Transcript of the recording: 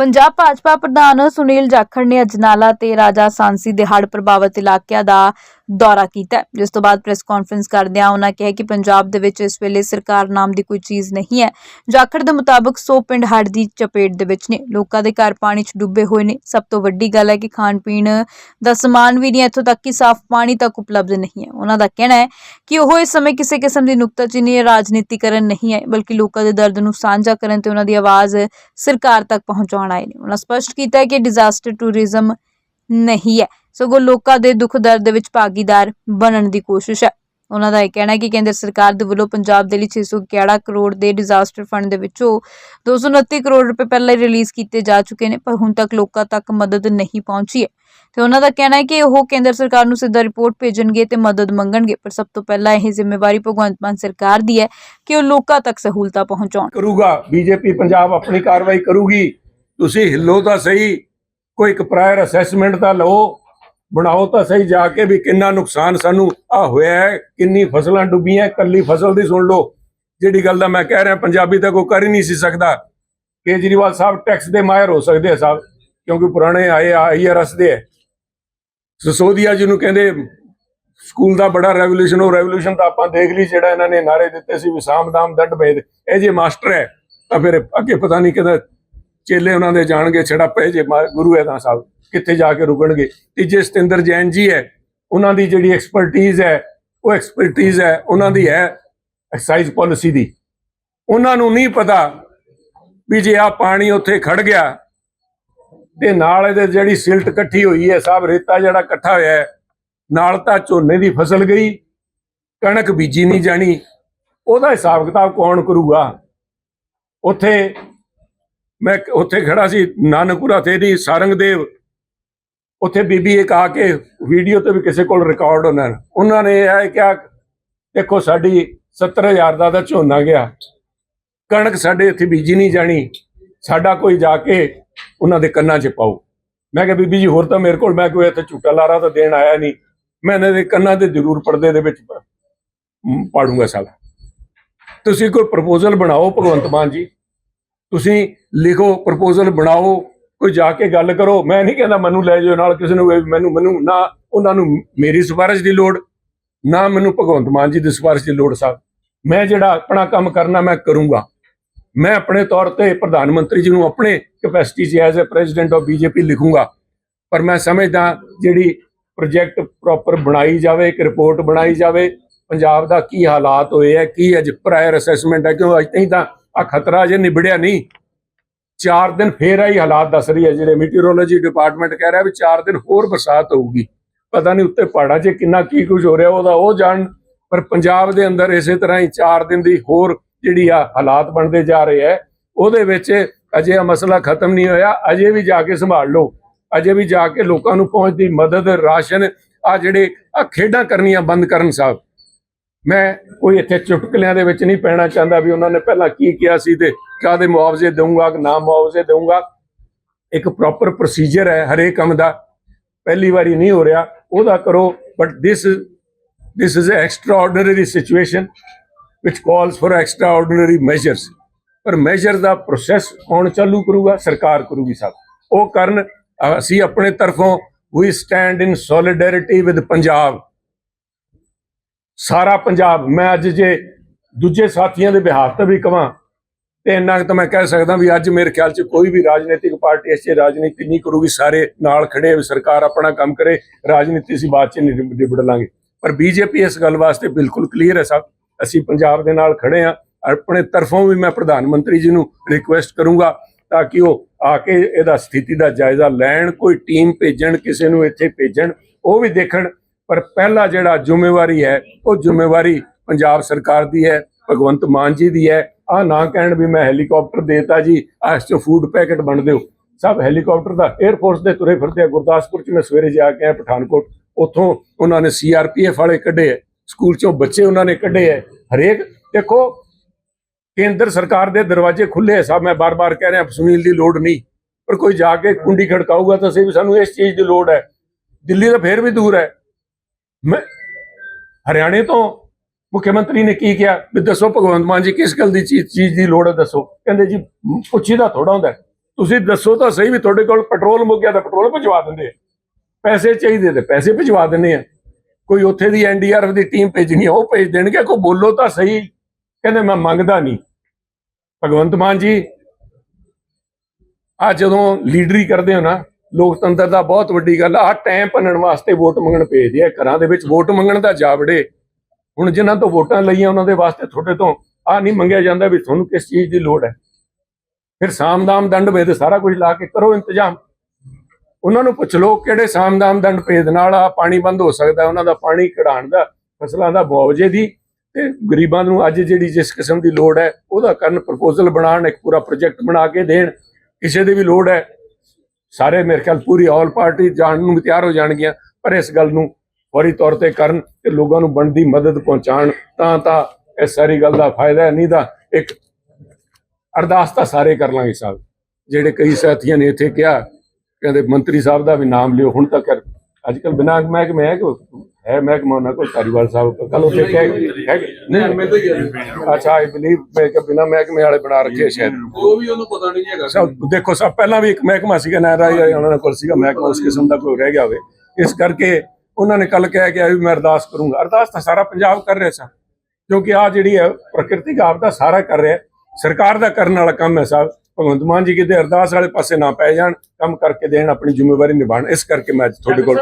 ਪੰਜਾਬ ਭਾਜਪਾ ਪ੍ਰਧਾਨ ਸੁਨੀਲ ਜਾਖੜ ਨੇ ਅਜਨਾਲਾ ਤੇ ਰਾਜਾ ਸਾਂਸੀ ਦੇ ਹੜ੍ਹ ਪ੍ਰਭਾਵਿਤ ਇਲਾਕਿਆਂ ਦਾ ਦੌਰਾ ਕੀਤਾ ਜਿਸ ਤੋਂ ਬਾਅਦ ਪ੍ਰੈਸ ਕਾਨਫਰੰਸ ਕਰਦਿਆਂ ਉਹਨਾਂ ਕਿਹਾ ਕਿ ਪੰਜਾਬ ਦੇ ਵਿੱਚ ਇਸ ਵੇਲੇ ਸਰਕਾਰ ਨਾਮ ਦੀ ਕੋਈ ਚੀਜ਼ ਨਹੀਂ ਹੈ। ਜਾਖੜ ਦੇ ਮੁਤਾਬਕ 100 ਪਿੰਡ ਹੜ੍ਹ ਦੀ ਚਪੇਟ ਦੇ ਵਿੱਚ ਨੇ। ਲੋਕਾਂ ਦੇ ਘਰ ਪਾਣੀ 'ਚ ਡੁੱਬੇ ਹੋਏ ਨੇ। ਸਭ ਤੋਂ ਵੱਡੀ ਗੱਲ ਹੈ ਕਿ ਖਾਣ ਪੀਣ ਦਾ ਸਮਾਨ ਵੀ ਨਹੀਂ, ਇੱਥੋਂ ਤੱਕ ਕਿ ਸਾਫ਼ ਪਾਣੀ ਤੱਕ ਉਪਲਬਧ ਨਹੀਂ ਹੈ। ਉਹਨਾਂ ਦਾ ਕਹਿਣਾ ਹੈ ਕਿ ਉਹ ਇਸ ਸਮੇਂ ਕਿਸੇ ਕਿਸਮ ਦੀ ਨੁਕਤਾਚੀਨੀ ਜਾਂ ਰਾਜਨੀਤੀਕਰਨ ਨਹੀਂ ਹੈ, ਬਲਕਿ ਲੋਕਾਂ ਦੇ ਦਰਦ ਨੂੰ ਸਾਂਝਾ ਕਰਨ ਤੇ ਉਹਨਾਂ ਦੀ ਆਵਾਜ਼ ਸਰਕਾਰ ਤੱਕ ਪਹੁੰਚਾਉਣ ਆਏ ਨੇ। ਉਹਨਾਂ ਸਪਸ਼ਟ ਕੀਤਾ ਹੈ ਕਿ ਡਿਜ਼ਾਸਟਰ ਟੂਰਿਜ਼ਮ ਨਹੀਂ ਹੈ। ਸਗੋਂ ਲੋਕਾਂ ਦੇ ਦੁੱਖ ਦਰਦ ਦੇ ਵਿੱਚ ਭਾਗੀਦਾਰ ਬਣਨ ਦੀ ਕੋਸ਼ਿਸ਼ ਹੈ। ਉਹਨਾਂ ਦਾ ਇਹ ਕਹਿਣਾ ਹੈ ਕਿ ਕੇਂਦਰ ਸਰਕਾਰ ਦੇ ਵੱਲੋਂ ਪੰਜਾਬ ਦੇ ਲਈ 611 ਕਰੋੜ ਦੇ ਡਿਜ਼ਾਸਟਰ ਫੰਡ ਦੇ ਵਿੱਚੋਂ 229 ਕਰੋੜ ਰੁਪਏ ਪਹਿਲਾਂ ਹੀ ਰਿਲੀਜ਼ ਕੀਤੇ ਜਾ ਚੁੱਕੇ ਨੇ, ਪਰ ਹੁਣ ਤੱਕ ਲੋਕਾਂ ਤੱਕ ਮਦਦ ਨਹੀਂ ਪਹੁੰਚੀ ਹੈ। ਤੇ ਉਹਨਾਂ ਦਾ ਕਹਿਣਾ ਹੈ ਕਿ ਉਹ ਕੇਂਦਰ ਸਰਕਾਰ ਨੂੰ ਸਿੱਧਾ ਰਿਪੋਰਟ ਭੇਜਣਗੇ ਤੇ ਮਦਦ ਮੰਗਣਗੇ, ਪਰ ਸਭ ਤੋਂ ਪਹਿਲਾਂ ਇਹ ਜ਼ਿੰਮੇਵਾਰੀ ਭਗਵੰਤ ਮਾਨ ਸਰਕਾਰ ਦੀ ਹੈ ਕਿ ਉਹ ਲੋਕਾਂ ਤੱਕ ਸਹੂਲਤਾਂ ਪਹੁੰਚਾਉਣ। ਕਰੂਗਾ। ਬੀਜੇਪੀ ਪੰਜਾਬ ਆਪਣੀ ਕਾਰਵਾਈ ਕਰੂਗੀ। ਤੁਸੀਂ ਹਿੱਲੋ ਤਾਂ ਸਹੀ, ਕੋਈ ਇੱਕ ਪ੍ਰਾਇਰ ਅਸੈਸਮੈਂਟ ਤਾਂ ਲਓ, ਬਣਾਓ ਤਾਂ ਸਹੀ, ਜਾ ਕੇ ਵੀ ਕਿੰਨਾ ਨੁਕਸਾਨ ਸਾਨੂੰ ਆ ਹੋਇਆ ਹੈ, ਕਿੰਨੀ ਫਸਲਾਂ ਡੁੱਬੀਆਂ ਕੱਲੀ ਫਸਲ ਦੀ ਸੁਣ ਲਓ। ਜਿਹੜੀ ਗੱਲ ਦਾ ਮੈਂ ਕਹਿ ਰਿਹਾ, ਪੰਜਾਬੀ ਤਾਂ ਕੋਈ ਕਰ ਹੀ ਨਹੀਂ ਸੀ ਸਕਦਾ। ਕੇਜਰੀਵਾਲ ਸਾਹਿਬ ਟੈਕਸ ਦੇ ਮਾਹਿਰ ਹੋ ਸਕਦੇ ਆ ਸਾਹਿਬ, ਕਿਉਂਕਿ ਪੁਰਾਣੇ ਆਏ ਆਈਆਰਐਸ ਦੇ ਹੈ ਸਸੋਦੀਆ ਜੀ ਨੂੰ ਕਹਿੰਦੇ ਸਕੂਲ ਦਾ ਬੜਾ ਰੈਵੋਲੂਸ਼ਨ ਉਹ ਰੈਵੋਲੂਸ਼ਨ ਤਾਂ ਆਪਾਂ ਦੇਖ ਲਈ, ਜਿਹੜਾ ਇਹਨਾਂ ਨੇ ਨਾਰੇ ਦਿੱਤੇ ਸੀ ਵੀ ਸਾਮਦਾਮ ਦੰਡ ਭੇਦ ਇਹ ਜੇ ਮਾਸਟਰ ਹੈ, ਤਾਂ ਫਿਰ ਅੱਗੇ ਪਤਾ ਨਹੀਂ ਕਿਹਦਾ ਚੇਲੇ ਉਹਨਾਂ ਦੇ ਜਾਣਗੇ, ਛੜਾ ਪਏ ਜੇ ਮਾ- ਗੁਰੂ ਹੈ ਸਾਹਿਬ, ਕਿੱਥੇ ਜਾ ਕੇ ਰੁਕਣਗੇ। ਤੀਜੇ ਸਤਿੰਦਰ ਜੈਨ ਜੀ ਹੈ, ਉਹਨਾਂ ਦੀ ਜਿਹੜੀ ਐਕਸਪਰਟੀਜ਼ ਹੈ, ਉਹ ਐਕਸਪਰਟੀਜ਼ ਹੈ, ਉਹਨਾਂ ਦੀ ਹੈ ਐਕਸਾਈਜ਼ ਪਾਲਿਸੀ ਦੀ। ਉਹਨਾਂ ਨੂੰ ਨਹੀਂ ਪਤਾ ਵੀ ਜੇ ਆ ਪਾਣੀ ਉੱਥੇ ਖੜ ਗਿਆ, ਤੇ ਨਾਲ ਇਹਦੇ ਜਿਹੜੀ ਸਿਲਟ ਇਕੱਠੀ ਹੋਈ ਹੈ ਸਭ ਰੇਤਾ ਜਿਹੜਾ ਇਕੱਠਾ ਹੋਇਆ ਹੈ, ਨਾਲ ਤਾਂ ਝੋਨੇ ਦੀ ਫਸਲ ਗਈ, ਕਣਕ ਬੀਜੀ ਨਹੀਂ ਜਾਣੀ, ਉਹਦਾ ਹਿਸਾਬ ਕਿਤਾਬ ਕੌਣ ਕਰੂਗਾ? ਉੱਥੇ ਮੈਂ ਉੱਥੇ ਖੜਾ ਸੀ, ਨਾਨਕਪੁਰਾ ਤੇ ਦੀ ਸਾਰੰਗਦੇਵ। ਉੱਥੇ ਬੀਬੀ ਇੱਕ ਆ ਕੇ ਵੀਡੀਓ ਤੇ ਵੀ ਕਿਸੇ ਕੋਲ ਰਿਕਾਰਡ ਹੋਣਾ ਉਹਨਾਂ ਨੇ ਇਹ ਕਿਹਾ, ਦੇਖੋ ਸਾਡੀ 70000 ਦਾ ਤਾਂ ਝੋਨਾ ਗਿਆ। ਕਣਕ ਸਾਡੇ ਇੱਥੇ ਬੀਜੀ ਨਹੀਂ ਜਾਣੀ। ਸਾਡਾ ਕੋਈ ਜਾ ਕੇ ਉਹਨਾਂ ਦੇ ਕੰਨਾਂ 'ਚ ਪਾਓ ਮੈਂ ਕਿਹਾ, ਬੀਬੀ ਜੀ, ਹੋਰ ਤਾਂ ਮੇਰੇ ਕੋਲ, ਮੈਂ ਕੋਈ ਇੱਥੇ ਝੂਟਾ ਲਾਰਾ ਤਾਂ ਦੇਣ ਆਇਆ ਨਹੀਂ। ਮੈਂ ਇਹਨਾਂ ਦੇ ਕੰਨਾਂ ਤੇ ਜ਼ਰੂਰ ਪਰਦੇ ਦੇ ਵਿੱਚ ਪਾੜੂੰਗਾ ਸਾਲਾ। ਤੁਸੀਂ ਕੋਈ ਪ੍ਰਪੋਜ਼ਲ ਬਣਾਓ, ਭਗਵੰਤ ਮਾਨ ਜੀ। ਤੁਸੀਂ ਲਿਖੋ ਪ੍ਰਪੋਜ਼ਲ ਬਣਾਓ, ਕੋਈ ਜਾ ਕੇ ਗੱਲ ਕਰੋ। ਮੈਂ ਨਹੀਂ ਕਹਿੰਦਾ ਮੈਨੂੰ ਲੈ ਜਾਓ ਨਾਲ ਕਿਸੇ ਨੂੰ ਮੈਨੂੰ ਮੈਨੂੰ ਨਾ ਉਹਨਾਂ ਨੂੰ ਮੇਰੀ ਸਿਫਾਰਿਸ਼ ਦੀ ਲੋੜ, ਨਾ ਮੈਨੂੰ ਭਗਵੰਤ ਮਾਨ ਜੀ ਦੀ ਸਿਫਾਰਿਸ਼ ਦੀ ਲੋੜ ਸਾਹਿਬ ਮੈਂ ਜਿਹੜਾ ਆਪਣਾ ਕੰਮ ਕਰਨਾ ਮੈਂ ਕਰੂੰਗਾ। ਮੈਂ ਆਪਣੇ ਤੌਰ ਤੇ ਪ੍ਰਧਾਨ ਮੰਤਰੀ ਜੀ ਨੂੰ ਆਪਣੇ ਕੈਪੈਸਿਟੀ 'ਚ as a president of BJP ਲਿਖੂੰਗਾ। ਪਰ ਮੈਂ ਸਮਝਦਾ ਜਿਹੜੀ ਪ੍ਰੋਜੈਕਟ ਪ੍ਰੋਪਰ ਬਣਾਈ ਜਾਵੇ, ਇੱਕ ਰਿਪੋਰਟ ਬਣਾਈ ਜਾਵੇ, ਪੰਜਾਬ ਦਾ ਕੀ ਹਾਲਾਤ ਹੋਏ ਹੈ ਕੀ ਅੱਜ ਪ੍ਰਾਇਰ ਅਸੈਸਮੈਂਟ ਹੈ ਕਿਉਂ ਅੱਜ ਤਾਈਂ ਤਾਂ ਆ ਖਤਰਾ ਜੇ ਨਿਬੜਿਆ ਨਹੀਂ। ਚਾਰ ਦਿਨ ਫੇਰ ਆਈ ਹਾਲਾਤ ਦੱਸ ਰਹੀ ਹੈ, ਜਿਹੜੇ ਮੀਟੀਓਰੋਲੋਜੀ ਡਿਪਾਰਟਮੈਂਟ ਕਹਿ ਰਿਹਾ ਵੀ ਚਾਰ ਦਿਨ ਹੋਰ ਬਰਸਾਤ ਹੋਊਗੀ। ਪਤਾ ਨਹੀਂ ਉੱਤੇ ਪਹਾੜਾਂ 'ਚ ਕਿੰਨਾ ਕੀ ਕੁਝ ਹੋ ਰਿਹਾ, ਉਹਦਾ ਉਹ ਜਾਣ, ਪਰ ਪੰਜਾਬ ਦੇ ਅੰਦਰ ਇਸੇ ਤਰ੍ਹਾਂ ਹੀ ਚਾਰ ਦਿਨ ਦੀ ਹੋਰ ਜਿਹੜੀ ਆ ਹਾਲਾਤ ਬਣਦੇ ਜਾ ਰਹੇ ਹੈ, ਉਹਦੇ ਵਿੱਚ ਅਜੇ ਆ ਮਸਲਾ ਖਤਮ ਨਹੀਂ ਹੋਇਆ, ਅਜੇ ਵੀ ਜਾ ਕੇ ਸੰਭਾਲ ਲਓ। ਅਜੇ ਵੀ ਜਾ ਕੇ ਲੋਕਾਂ ਨੂੰ ਪਹੁੰਚਦੀ ਮਦਦ, ਰਾਸ਼ਨ ਆ ਜਿਹੜੇ ਆ ਖੇਡਾਂ ਕਰਨੀਆਂ ਬੰਦ ਕਰਨ ਸਾਹਿਬ। ਮੈਂ ਕੋਈ ਇੱਥੇ ਚੁਟਕਲਿਆਂ ਦੇ ਵਿੱਚ ਨਹੀਂ ਪੈਣਾ ਚਾਹੁੰਦਾ ਵੀ ਉਹਨਾਂ ਨੇ ਪਹਿਲਾਂ ਕੀ ਕਿਹਾ ਸੀ ਤੇ ਕਾਹਦੇ ਮੁਆਵਜ਼ੇ ਦਊਂਗਾ ਕਿ ਨਾ ਮੁਆਵਜ਼ੇ ਦਊਂਗਾ। ਇੱਕ ਪ੍ਰੋਪਰ ਪ੍ਰੋਸੀਜਰ ਹੈ ਹਰੇਕ ਕੰਮ ਦਾ। ਪਹਿਲੀ ਵਾਰੀ ਨਹੀਂ ਹੋ ਰਿਹਾ, ਉਹਦਾ ਕਰੋ but this this is a extraordinary situation which calls for extraordinary measures ਪਰ ਮੈਜਰ ਦਾ ਪ੍ਰੋਸੈਸ ਕੌਣ ਚਾਲੂ ਕਰੂਗਾ, ਸਰਕਾਰ ਕਰੂਗੀ ਸਭ। ਉਹ ਕਰਨ, ਅਸੀਂ ਆਪਣੇ ਤਰਫੋਂ ਵੀ stand in solidarity with Punjab ਸਾਰਾ ਪੰਜਾਬ, ਮੈਂ ਅੱਜ ਜੇ ਦੂਜੇ ਸਾਥੀਆਂ ਦੇ ਬਿਹਾਰ ਤੇ ਵੀ ਕਵਾਂ, ਤੇ ਇੰਨਾ ਕੁ ਤਾਂ ਮੈਂ ਕਹਿ ਸਕਦਾ ਵੀ ਅੱਜ ਮੇਰੇ ਖਿਆਲ 'ਚ ਕੋਈ ਵੀ ਰਾਜਨੀਤਿਕ ਪਾਰਟੀ ਇਸ ਰਾਜਨੀਤੀ ਨਹੀਂ ਕਰੂਗੀ, ਸਾਰੇ ਨਾਲ ਖੜੇ ਵੀ ਸਰਕਾਰ ਆਪਣਾ ਕੰਮ ਕਰੇ, ਰਾਜਨੀਤੀ ਅਸੀਂ ਬਾਅਦ 'ਚ ਨਿਬ- ਨਿਬੜ ਲਾਂਗੇ। ਪਰ ਬੀਜੇਪੀ ਇਸ ਗੱਲ ਵਾਸਤੇ ਬਿਲਕੁਲ ਕਲੀਅਰ ਹੈ ਸਭ, ਅਸੀਂ ਪੰਜਾਬ ਦੇ ਨਾਲ ਖੜੇ ਆ, ਆਪਣੇ ਤਰਫੋਂ ਵੀ ਮੈਂ ਪ੍ਰਧਾਨ ਮੰਤਰੀ ਜੀ ਨੂੰ ਰਿਕੁਐਸਟ ਕਰੂੰਗਾ ਤਾਂ ਕਿ ਉਹ ਆ ਕੇ ਇਹਦਾ ਸਥਿਤੀ ਦਾ ਜਾਇਜ਼ਾ ਲੈਣ, ਕੋਈ ਟੀਮ ਭੇਜਣ, ਕਿਸੇ ਨੂੰ ਇੱਥੇ ਭੇਜਣ, ਉਹ ਵੀ ਦੇਖਣ ਪਰ ਪਹਿਲਾ ਜਿਹੜਾ ਜ਼ਿੰਮੇਵਾਰੀ ਹੈ, ਉਹ ਜ਼ਿੰਮੇਵਾਰੀ ਪੰਜਾਬ ਸਰਕਾਰ ਦੀ ਹੈ, ਭਗਵੰਤ ਮਾਨ ਜੀ ਦੀ ਹੈ। ਆ ਨਾ ਕਹਿਣ ਵੀ ਮੈਂ ਹੈਲੀਕਾਪਟਰ ਦੇਤਾ ਜੀ ਆ ਇਸ ਚੋਂ ਫੂਡ ਪੈਕਟ ਬਣ ਦਿਓ ਸਭ ਹੈਲੀਕਾਪਟਰ ਦਾ 에ਅਰਫੋਰਸ ਦੇ ਤੁਰੇ ਫਿਰਦੇ ਆ ਗੁਰਦਾਸਪੁਰ ਚ, ਮੈਂ ਸਵੇਰੇ ਜਾ ਕੇ ਆਇਆ ਪਠਾਨਕੋਟ। ਉੱਥੋਂ ਉਹਨਾਂ ਨੇ ਸੀਆਰਪੀਐਫ ਵਾਲੇ ਕੱਢੇ ਹੈ ਸਕੂਲ ਚੋਂ ਬੱਚੇ ਉਹਨਾਂ ਨੇ ਕੱਢੇ ਹੈ ਹਰੇਕ, ਦੇਖੋ, ਕੇਂਦਰ ਸਰਕਾਰ ਦੇ ਦਰਵਾਜ਼ੇ ਖੁੱਲੇ ਹੈ ਸਾਹਿਬ ਮੈਂ ਬਾਰ-ਬਾਰ ਕਹਿ ਰਿਹਾ, ਸੁਨੀਲ ਦੀ ਲੋੜ ਨਹੀਂ। ਪਰ ਕੋਈ ਜਾ ਕੇ ਕੁੰਡੀ ਖੜਕਾਊਗਾ ਤਾਂ ਸਹੀ ਵੀ ਸਾਨੂੰ ਇਸ ਚੀਜ਼ ਦੀ ਲੋੜ ਹੈ। ਦਿੱਲੀ ਤਾਂ ਫੇਰ ਵੀ ਦੂਰ ਹੈ। ਮੈਂ ਹਰਿਆਣੇ ਤੋਂ ਮੁੱਖ ਮੰਤਰੀ ਨੇ ਕੀ ਕਿਹਾ? ਵੀ ਦੱਸੋ ਭਗਵੰਤ ਮਾਨ ਜੀ ਕਿਸ ਗੱਲ ਦੀ ਚੀਜ਼ ਦੀ ਲੋੜ ਹੈ ਦੱਸੋ? ਕਹਿੰਦੇ ਜੀ ਪੁੱਛੀ ਦਾ ਥੋੜਾ ਹੁੰਦਾ। ਤੁਸੀਂ ਦੱਸੋ ਤਾਂ ਸਹੀ ਵੀ ਤੁਹਾਡੇ ਕੋਲ ਪੈਟਰੋਲ ਮੁੱਕ ਗਿਆ ਤਾਂ ਪੈਟਰੋਲ ਭਿਜਵਾ ਦਿੰਦੇ ਪੈਸੇ ਚਾਹੀਦੇ ਤੇ ਪੈਸੇ ਭਿਜਵਾ ਦਿੰਦੇ ਆ। ਕੋਈ ਉੱਥੇ ਦੀ ਐਨਡੀਆਰਐਫ ਦੀ ਟੀਮ ਭੇਜਣੀ ਆ, ਉਹ ਭੇਜ ਦੇਣਗੇ ਕੋਈ ਬੋਲੋ ਤਾਂ ਸਹੀ। ਕਹਿੰਦੇ ਮੈਂ ਮੰਗਦਾ ਨਹੀਂ। ਭਗਵੰਤ ਮਾਨ ਜੀ ਆ ਜਦੋਂ ਲੀਡਰੀ ਕਰਦੇ ਹੋ ਨਾ ਲੋਕਤੰਤਰ ਦਾ ਬਹੁਤ ਵੱਡੀ ਗੱਲ ਆ ਟਾਈਮ ਭੰਨਣ ਵਾਸਤੇ ਵੋਟ ਮੰਗਣ ਭੇਜਦੇ ਆ ਘਰਾਂ ਦੇ ਵਿੱਚ ਵੋਟ ਮੰਗਣ ਦਾ ਜਾਵੜੇ। ਹੁਣ ਜਿਨ੍ਹਾਂ ਤੋਂ ਵੋਟਾਂ ਲਈਆਂ ਉਹਨਾਂ ਦੇ ਵਾਸਤੇ ਤੁਹਾਡੇ ਤੋਂ ਆ ਨਹੀਂ ਮੰਗਿਆ ਜਾਂਦਾ ਵੀ ਤੁਹਾਨੂੰ ਕਿਸ ਚੀਜ਼ ਦੀ ਲੋੜ ਹੈ। ਫਿਰ ਸਾਮਦਾਮ ਦੰਡ ਭੇਦ ਸਾਰਾ ਕੁਝ ਲਾ ਕੇ ਕਰੋ ਇੰਤਜ਼ਾਮ। ਉਹਨਾਂ ਨੂੰ ਪੁੱਛ ਲਓ ਕਿਹੜੇ ਸਾਮਦਾਮ ਦੰਡ ਭੇਦ ਨਾਲ ਆ ਪਾਣੀ ਬੰਦ ਹੋ ਸਕਦਾ, ਉਹਨਾਂ ਦਾ ਪਾਣੀ ਕਢਾਉਣ ਦਾ, ਫਸਲਾਂ ਦਾ ਮੁਆਵਜ਼ੇ ਦੀ। ਤੇ ਗਰੀਬਾਂ ਨੂੰ ਅੱਜ ਜਿਹੜੀ ਜਿਸ ਕਿਸਮ ਦੀ ਲੋੜ ਹੈ, ਉਹਦਾ ਕਰਨ ਪ੍ਰਪੋਜ਼ਲ ਬਣਾਉਣ, ਇੱਕ ਪੂਰਾ ਪ੍ਰੋਜੈਕਟ ਬਣਾ ਕੇ ਦੇਣ। ਕਿਸੇ ਦੀ ਵੀ ਲੋੜ ਹੈ ਸਾਰੇ ਮੇਰੇ ਖਿਆਲ ਪੂਰੀ ਆਲ ਪਾਰਟੀ ਜਾਣ ਨੂੰ ਤਿਆਰ ਹੋ ਜਾਣਗੀਆਂ, ਪਰ ਇਸ ਗੱਲ ਨੂੰ ਫੌਰੀ ਤੌਰ ਤੇ ਕਰਨ ਤੇ ਲੋਕਾਂ ਨੂੰ ਬਣਦੀ ਮਦਦ ਪਹੁੰਚਾਉਣ ਤਾਂ ਤਾਂ ਇਸ ਸਾਰੀ ਗੱਲ ਦਾ ਫਾਇਦਾ ਹੈ, ਨਹੀਂ ਤਾਂ ਇੱਕ ਅਰਦਾਸ ਤਾਂ ਸਾਰੇ ਕਰ ਲਾਂਗੇ ਸਾਹਿਬ। ਜਿਹੜੇ ਕਈ ਸਾਥੀਆਂ ਨੇ ਇੱਥੇ ਕਿਹਾ, ਕਹਿੰਦੇ ਮੰਤਰੀ ਸਾਹਿਬ ਦਾ ਵੀ ਨਾਮ ਲਿਓ, ਹੁਣ ਤੱਕ ਅੱਜ ਕੱਲ ਬਿਨਾਂ ਮਹਿਕਮੇ ਹੈ ਕਿ ਹੈ ਮਹਿਕਮਾ ਉਹਨਾਂ ਕੋਲ ਧਾਰੀਵਾਲ ਸਾਹਿਬ ਕੱਲ। ਉੱਥੇ ਕਹਿ ਹੈ ਨਹੀਂ ਅੱਛਾ ਆਈ ਬਲੀਵ ਮੈਂ ਕਿ ਬਿਨਾਂ ਮਹਿਕਮੇ ਵਾਲੇ ਬਣਾ ਰੱਖੇ ਆ ਸ਼ਾਇਦ। ਉਹ ਵੀ ਉਹਨੂੰ ਪਤਾ ਨਹੀਂ ਹੈਗਾ ਸਭ ਦੇਖੋ ਸਭ ਪਹਿਲਾਂ ਵੀ ਇੱਕ ਮਹਿਕਮਾ ਸੀਗਾ ਨਾਇਰਾ ਉਹਨਾਂ ਕੋਲ ਸੀਗਾ ਮਹਿਕਮਾ ਉਸ ਕਿਸਮ ਦਾ ਕੋਈ ਰਹਿ ਗਿਆ ਹੋਵੇ। ਇਸ ਕਰਕੇ ਉਹਨਾਂ ਨੇ ਕੱਲ ਕਹਿ ਕੇ ਵੀ ਮੈਂ ਅਰਦਾਸ ਕਰੂੰਗਾ। ਅਰਦਾਸ ਤਾਂ ਸਾਰਾ ਪੰਜਾਬ ਕਰ ਰਿਹਾ ਸਾ ਕਿਉਂਕਿ ਆ ਜਿਹੜੀ ਹੈ ਪ੍ਰਕਿਰਤਿਕ ਆਪਦਾ ਸਾਰਾ ਕਰ ਰਿਹਾ ਸਰਕਾਰ ਦਾ ਕਰਨ ਵਾਲਾ ਕੰਮ ਹੈ ਸਾਹਿਬ ਭਗਵੰਤ ਮਾਨ ਜੀ ਕਿਤੇ ਅਰਦਾਸ ਵਾਲੇ ਪਾਸੇ ਨਾ ਪੈ ਜਾਣ ਕੰਮ ਕਰਕੇ ਦੇਣ ਆਪਣੀ ਜ਼ਿੰਮੇਵਾਰੀ ਨਿਭਾਉਣ। ਇਸ ਕਰਕੇ ਮੈਂ ਅੱਜ ਤੁਹਾਡੇ ਕੋਲ